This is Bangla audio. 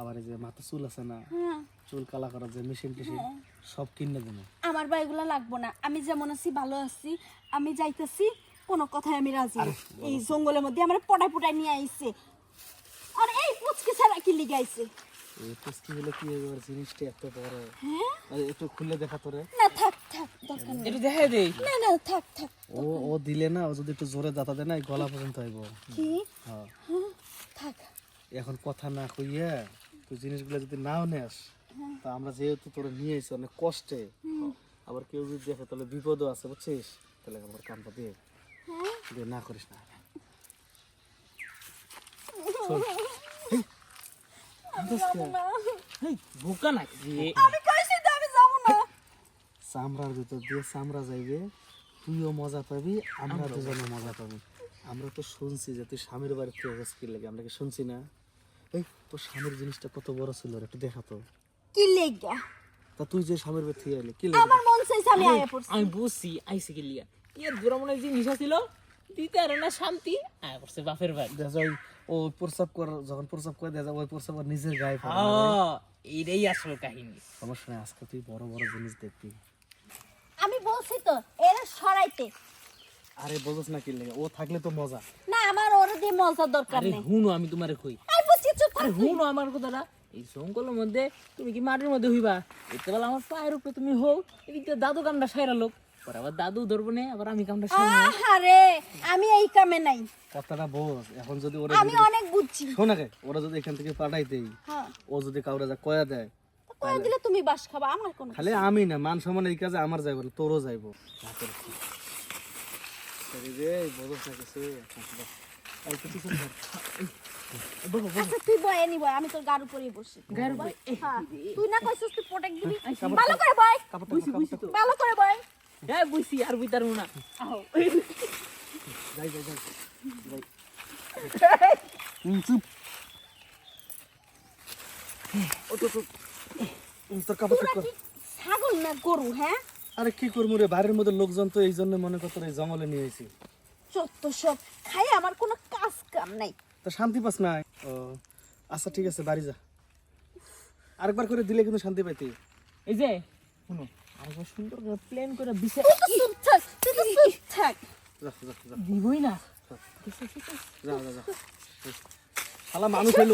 আবার এই যে মাথা চুল আছে না হ্যাঁ। চুল কালা করার যে মেশিন টেশিন সব কিনে দেবো। আমার বা এগুলো লাগবো না। আমি যেমন আছি ভালো আছি। আমি যাইতেছি কোনো কথায় আমি রাজি না। এই জঙ্গলের মধ্যে আমার পটায় পটায় নিয়ে আইছে। আর এই পুচকি ছাড়া কি লিগে আইছে? এই পুস্কি হলে কি ওর জিনিসটা এত বড়। হ্যাঁ? আরে একটু খুলে দেখা তোরে। না থাক থাক দরকার নেই। এটা দেখাই দেই। না না থাক থাক ও ও দিলে না ও যদি একটু জোরে দাতা দেয় না এই গলা পর্যন্ত আইব কি? হ্যাঁ হ্যাঁ থাক। এখন কথা না কইয়া তুই জিনিসগুলো যদি নাও নেস তা আমরা যেহেতু তোরা নিয়ে এসে অনেক কষ্টে আবার কেউ যদি দেখে তাহলে বিপদও আছে বুঝছিস? তাহলে আমার কামটা দিয়ে হ্যাঁ। দিয়ে না করিস না। বোকা নাকি তো চামড়ার ভিতর দিয়ে চামড়া যাইবে তুইও মজা পাবি আমরা দুজনে মজা পাবি। আমরা তো শুনছি যে তুই স্বামীর বাড়ি থেকে কি লাগে আমরা কি শুনছি না? এই তোর স্বামীর জিনিসটা কত বড় ছিল রে একটু দেখা তো। কি লেগা? তা তুই যে স্বামীর এলি কি লাগে? আমার মন চাইছে আমি আয়া পড়ছি। আমি বুঝছি আইসে কি লিয়া ইয়ার মনে যে নিশা ছিল দিতে আর না শান্তি আয় পড়ছে বাপের বাড়ি। দেখা যায় ও প্রস্রাব কর যখন প্রস্রাব করে দেখা ওই প্রস্রাব আর নিজের গায়ে পড়ে এইটাই আসল কাহিনী। সমস্যা নেই আজকে তুই বড় বড় জিনিস দেখবি। আমি বলছি তো এরা সরাইতে। আরে বোঝস না কি লাগে ও থাকলে তো মজা। না আমার ওর দিয়ে মজার দরকার আরে নেই। হুনো আমি তোমারে কই আমি বলছি চুপ থাক আরে হুনো আমার কথাটা। এই জঙ্গলের মধ্যে তুমি কি মাটির মধ্যে হইবা? এতে বেলা আমার পায়ের উপরে তুমি হও এদিকে দাদু কামটা সাইরা লোক। পরে আবার দাদু ধরবো না আবার আমি কামটা সাইরা আহারে আমি এই কামে নাই। কথাটা বোঝ এখন যদি ওরা আমি অনেক বুঝছি। শোনা গে ওরা যদি এখান থেকে পাঠাইতেই হ্যাঁ। ও যদি কাউরে যা কয়া দেয় কয়ে দিলে তুমি বাস খাবা আমার কোনো খালি আমি না মান সম্মান এই কাজে আমার যাইব না তোরও যাইব। রে বোঝস না কিছু এই তো পিছনে ধর। আচ্ছা তুই বয় আমি তোর গার উপরেই বসি। গায়ের উপরে। হ্যাঁ তুই না কইছিস তুই প্রোটেক্ট দিবি? ভালো করে বয়। কাপড়টা কাপড়টা ভালো করে বয়। হ্যাঁ বুঝছি আর বুঝতার না। আও যাই যাই যাই। যাই। চুপ। ও তো তো তোর কাপড় কর। ছাগল না গরু হ্যাঁ? আরে কি করব রে বাড়ির মধ্যে লোকজন তো এই জন্য মনে করতো এই জঙ্গলে নিয়ে এসেছি চত্ব সব খাই আমার কোনো কাজ কাম নাই। তা শান্তি পাস না ও আচ্ছা ঠিক আছে বাড়ি যা। আরেকবার করে দিলে কিন্তু শান্তি পাইতে। এই যে শুনো। আরেকবার সুন্দর করে প্ল্যান করে বিছে তুই তো চুপ থাক তুই তো চুপ থাক। যা যা যা। দিবই না। যা যা যা। শালা মানুষ হইল।